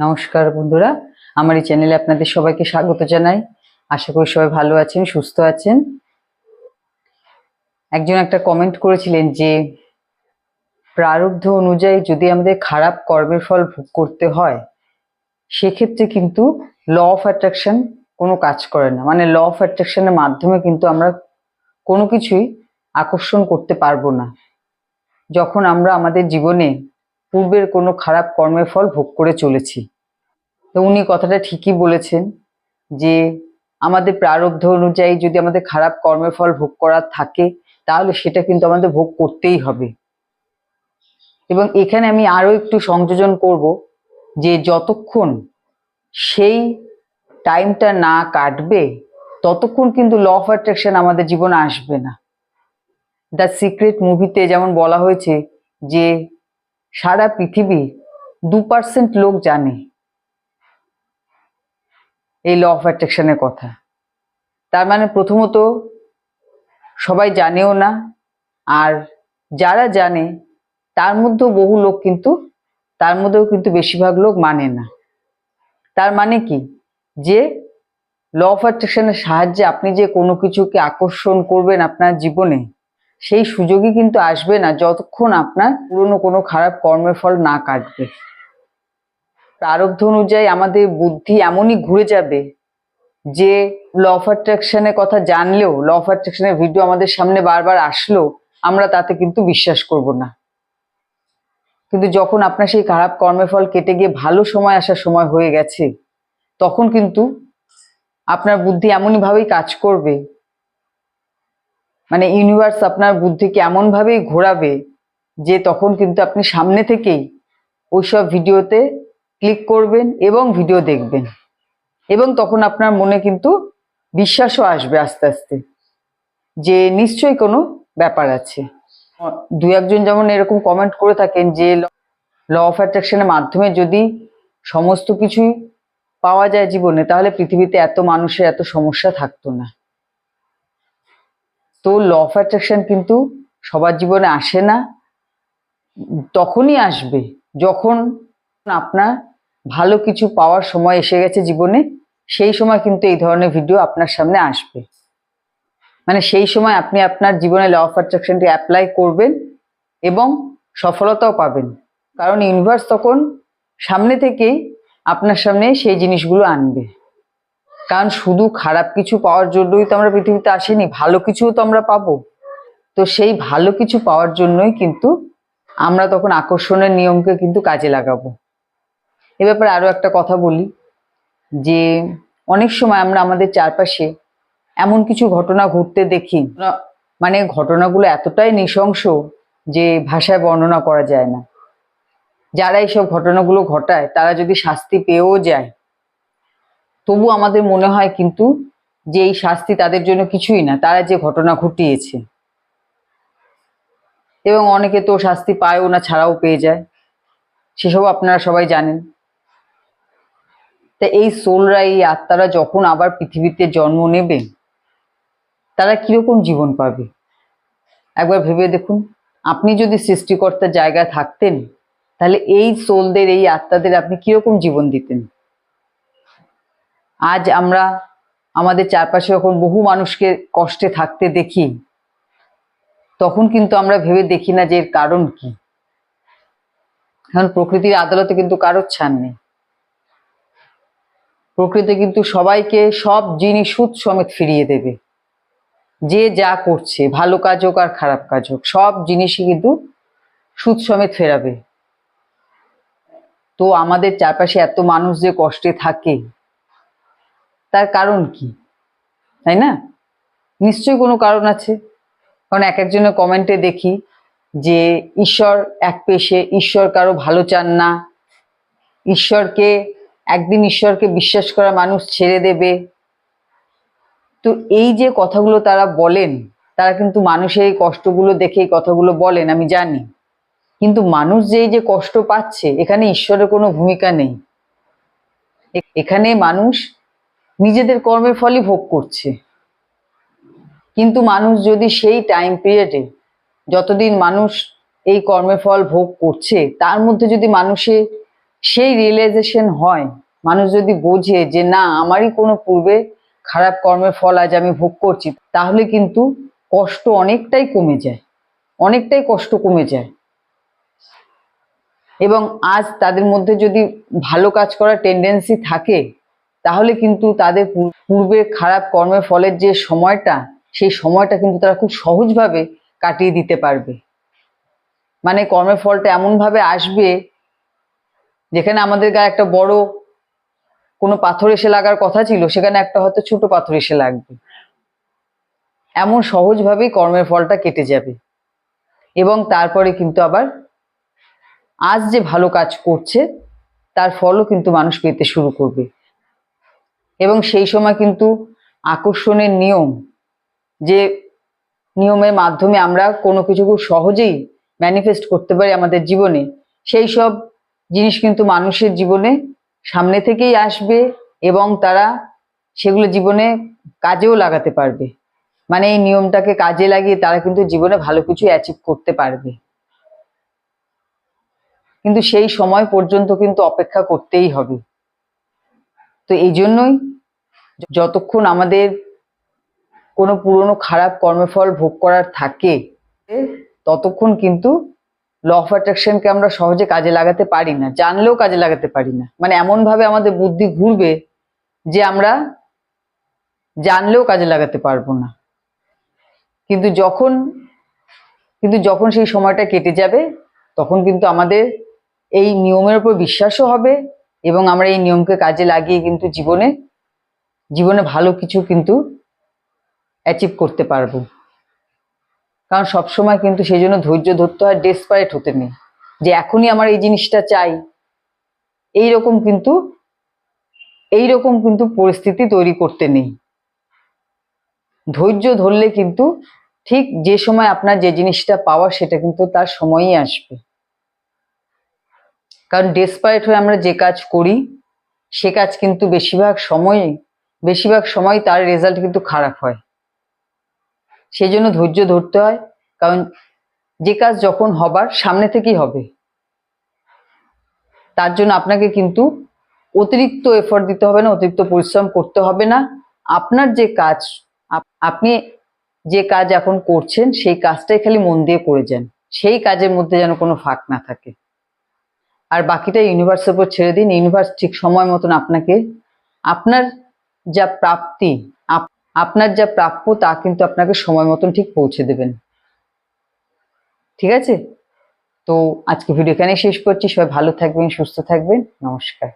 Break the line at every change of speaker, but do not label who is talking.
নমস্কার বন্ধুরা, আমার এই চ্যানেলে আপনাদের সবাইকে স্বাগত জানাই। আশা করি সবাই ভালো আছেন, সুস্থ আছেন। একজন একটা কমেন্ট করেছিলেন যে, প্রারব্ধ অনুযায়ী যদি আমাদের খারাপ কর্মের ফল ভোগ করতে হয়, সেক্ষেত্রে কিন্তু ল অফ অ্যাট্রাকশন কোনো কাজ করে না। মানে ল অফ অ্যাট্রাকশনের মাধ্যমে কিন্তু আমরা কোনো কিছুই আকর্ষণ করতে পারব না। যখন আমরা আমাদের জীবনে পূর্বের কোনো খারাপ কর্মের ফল ভোগ করে চলেছি। তো উনি কথাটা ঠিকই বলেছেন যে, আমাদের প্রারব্ধ অনুযায়ী যদি আমাদের খারাপ কর্মের ফল ভোগ করার থাকে, তাহলে সেটা কিন্তু আমাদের ভোগ করতেই হবে। এবং এখানে আমি আরও একটু সংযোজন করব যে, যতক্ষণ সেই টাইমটা না কাটবে, ততক্ষণ কিন্তু ল অফ অ্যাট্রাকশন আমাদের জীবনে আসবে না। দ্য সিক্রেট মুভিতে যেমন বলা হয়েছে যে সারা পৃথিবী দু পার্সেন্ট লোক জানে এই ল অফ অ্যাট্রাকশনের কথা। তার মানে প্রথমত সবাই জানেও না, আর যারা জানে, তার মধ্যেও বহু লোক কিন্তু, তার মধ্যেও কিন্তু বেশিরভাগ লোক মানে না। তার মানে কি? যে ল অফ অ্যাট্রাকশনের সাহায্যে আপনি যে কোনো কিছুকে আকর্ষণ করবেন আপনার জীবনে সেই সুযোগই কিন্তু আসবে না যতক্ষণ আপনার পুরনো কোনো খারাপ কর্মের ফল না কাটবে। প্রারব্ধ অনুযায়ী আমাদের বুদ্ধি এমনই ঘুরে যাবে যে ল অফ অ্যাট্রাকশনের কথা জানলেও ল অফ অ্যাট্রাকশনের ভিডিও আমাদের সামনে বারবার আসলো, আমরা তাতে কিন্তু বিশ্বাস করব না। কিন্তু যখন আপনার সেই খারাপ কর্মের ফল কেটে গিয়ে ভালো সময় আসার সময় হয়ে গেছে, তখন কিন্তু আপনার বুদ্ধি এমনইভাবেই কাজ করবে মানে ইউনিভার্স আপনার বুদ্ধিকে এমন ভাবেই ঘোরাবে, যে তখন কিন্তু আপনি সামনে থেকেই ওইসব ভিডিওতে ক্লিক করবেন এবং ভিডিও দেখবেন। এবং তখন আপনার মনে কিন্তু বিশ্বাসও আসবে আস্তে আস্তে যে নিশ্চয়ই কোনো ব্যাপার আছে। দু একজন যেমন এরকম কমেন্ট করে থাকেন যে ল অফ অ্যাট্রাকশনের মাধ্যমে যদি সমস্ত কিছুই পাওয়া যায় জীবনে, তাহলে পৃথিবীতে এত মানুষের এত সমস্যা থাকতো না। তো ল অফ অ্যাট্রাকশন কিন্তু সবার জীবনে আসে না, তখনই আসবে যখন আপনার ভালো কিছু পাওয়ার সময় এসে গেছে জীবনে, সেই সময় কিন্তু এই ধরনের ভিডিও আপনার সামনে আসবে। মানে সেই সময় আপনি আপনার জীবনে ল অফ অ্যাট্রাকশনটি অ্যাপ্লাই করবেন এবং সফলতাও পাবেন। কারণ ইউনিভার্স তখন সামনে থেকেই আপনার সামনে সেই জিনিসগুলো আনবে। কারণ শুধু খারাপ কিছু পাওয়ার জন্যই তো আমরা পৃথিবীতে আসিনি, ভালো কিছুও তো আমরা পাবো। তো সেই ভালো কিছু পাওয়ার জন্যই কিন্তু আমরা তখন আকর্ষণের নিয়মকে কিন্তু কাজে লাগাবো। এ ব্যাপারে আরও একটা কথা বলি, যে অনেক সময় আমরা আমাদের চারপাশে এমন কিছু ঘটনা ঘটতে দেখি মানে ঘটনাগুলো এতটাই নৃশংস যে ভাষায় বর্ণনা করা যায় না। যারা এইসব ঘটনাগুলো ঘটায়, তারা যদি শাস্তি পেয়েও যায় তবু আমাদের মনে হয় কিন্তু যে এই শাস্তি তাদের জন্য কিছুই না, তারা যে ঘটনা ঘটিয়েছে। এবং অনেকে তো শাস্তি পায়ও না, ছাড়াও পেয়ে যায়। সেসব আপনারা সবাই জানেন। তা এই সোলরা, এই আত্মারা যখন আবার পৃথিবীতে জন্ম নেবে, তারা কীরকম জীবন পাবে? একবার ভেবে দেখুন। আপনি যদি সৃষ্টিকর্তার জায়গায় থাকতেন, তাহলে এই সোলদের, এই আত্মাদের আপনি কীরকম জীবন দিতেন? আজ আমরা আমাদের চারপাশে যখন বহু মানুষকে কষ্টে থাকতে দেখি, তখন কিন্তু আমরা ভেবে দেখি না যে এর কারণ কি। এখন প্রকৃতির আদালতে কিন্তু কারোর ছাড় নেই। প্রকৃতি কিন্তু সবাইকে সব জিনিস সুদ সমেত ফিরিয়ে দেবে। যে যা করছে, ভালো কাজ হোক আর খারাপ কাজ হোক, সব জিনিসই কিন্তু সুদ সমেত ফেরাবে। তো আমাদের চারপাশে এত মানুষ যে কষ্টে থাকে তার কারণ কি? তাই না? নিশ্চয়ই কোনো কারণ আছে। কারণ এক একজনের কমেন্টে দেখি যে ঈশ্বর এক পেশে, ঈশ্বর কারও ভালো চান না। ঈশ্বরকে, একদিন ঈশ্বরকে বিশ্বাস করা মানুষ ছেড়ে দেবে। তো এই যে কথাগুলো তারা বলেন, তারা কিন্তু মানুষের এই কষ্টগুলো দেখে এই কথাগুলো বলেন, আমি জানি। কিন্তু মানুষ যে যে কষ্ট পাচ্ছে, এখানে ঈশ্বরের কোনো ভূমিকা নেই। এখানে মানুষ নিজেদের কর্মের ফলই ভোগ করছে। কিন্তু মানুষ যদি সেই টাইম পিরিয়ডে যতদিন মানুষ এই কর্মের ফল ভোগ করছে, তার মধ্যে যদি মানুষের সেই রিয়েলাইজেশন হয়, মানুষ যদি বোঝে যে না, আমারই কোনো পূর্বে খারাপ কর্মের ফল আজ আমি ভোগ করছি, তাহলে কিন্তু কষ্ট অনেকটাই কমে যায়, অনেকটাই কষ্ট কমে যায়। এবং আজ তাদের মধ্যে যদি ভালো কাজ করার টেন্ডেন্সি থাকে তাহলে কিন্তু তাদের পূর- পূর্বে খারাপ কর্মের ফলের যে সময়টা, সেই সময়টা কিন্তু তারা খুব সহজভাবে কাটিয়ে দিতে পারবে। মানে কর্মের ফলটা এমনভাবে আসবে, যেখানে আমাদের গায়ে একটা বড় কোনো পাথর এসে লাগার কথা ছিল, সেখানে একটা হয়তো ছোট পাথর এসে লাগবে। এমন সহজভাবেই কর্মের ফলটা কেটে যাবে। এবং তারপরে কিন্তু আবার, আজ যে ভালো কাজ করছে, তার ফলও কিন্তু মানুষ পেতে শুরু করবে। এবং সেই সময় কিন্তু আকর্ষণের নিয়ম, যে নিয়মের মাধ্যমে আমরা কোনো কিছু খুব সহজেই ম্যানিফেস্ট করতে পারি আমাদের জীবনে, সেই সব জিনিস কিন্তু মানুষের জীবনে সামনে থেকেই আসবে এবং তারা সেগুলো জীবনে কাজেও লাগাতে পারবে। মানে এই নিয়মটাকে কাজে লাগিয়ে তারা কিন্তু জীবনে ভালো কিছু অ্যাচিভ করতে পারবে। কিন্তু সেই সময় পর্যন্ত কিন্তু অপেক্ষা করতেই হবে। তো এই জন্যই যতক্ষণ আমাদের কোনো পুরনো খারাপ কর্মফল ভোগ করার থাকে, ততক্ষণ কিন্তু ল অফ অ্যাট্রাকশনকে আমরা সহজে কাজে লাগাতে পারি না, জানলেও কাজে লাগাতে পারি না। মানে এমনভাবে আমাদের বুদ্ধি ঘুরবে যে আমরা জানলেও কাজে লাগাতে পারব না। কিন্তু যখন কিন্তু যখন সেই সময়টা কেটে যাবে, তখন কিন্তু আমাদের এই নিয়মের উপর বিশ্বাসও হবে এবং আমরা এই নিয়মকে কাজে লাগিয়ে কিন্তু জীবনে জীবনে ভালো কিছু কিন্তু অ্যাচিভ করতে পারব। কারণ সবসময় কিন্তু সেই জন্য ধৈর্য ধরতে হয় ডেসপারেট হতে নেই। যে এখনই আমার এই জিনিসটা চাই এই রকম কিন্তু এই রকম কিন্তু পরিস্থিতি তৈরি করতে নেই। ধৈর্য ধরলে কিন্তু ঠিক যে সময় আপনার যে জিনিসটা পাওয়া সেটা কিন্তু তার সময়ই আসবে। কারণ ডেসপারেট হয়ে আমরা যে কাজ করি, সে কাজ কিন্তু বেশিরভাগ সময় বেশিরভাগ সময় তার রেজাল্ট কিন্তু খারাপ হয়। সেই জন্য ধৈর্য ধরতে হয়, কারণ যে কাজ যখন হবার সামনে থেকেই হবে। তার জন্য আপনাকে কিন্তু অতিরিক্ত এফোর্ট দিতে হবে না, অতিরিক্ত পরিশ্রম করতে হবে না। আপনার যে কাজ আপনি যে কাজ এখন করছেন, সেই কাজটাই খালি মন দিয়ে করে যান। সেই কাজের মধ্যে যেন কোনো ফাঁক না থাকে। আর বাকিটা ইউনিভার্সের উপর ছেড়ে দিন। ইউনিভার্স ঠিক সময় মতন আপনাকে, আপনার যা প্রাপ্তি, আপ- আপনার যা প্রাপ্য তা কিন্তু আপনাকে সময় মতন ঠিক পৌঁছে দেবেন। ঠিক আছে? তো আজকে ভিডিও এখানেই শেষ করছি। সবাই ভালো থাকবেন, সুস্থ থাকবেন। নমস্কার।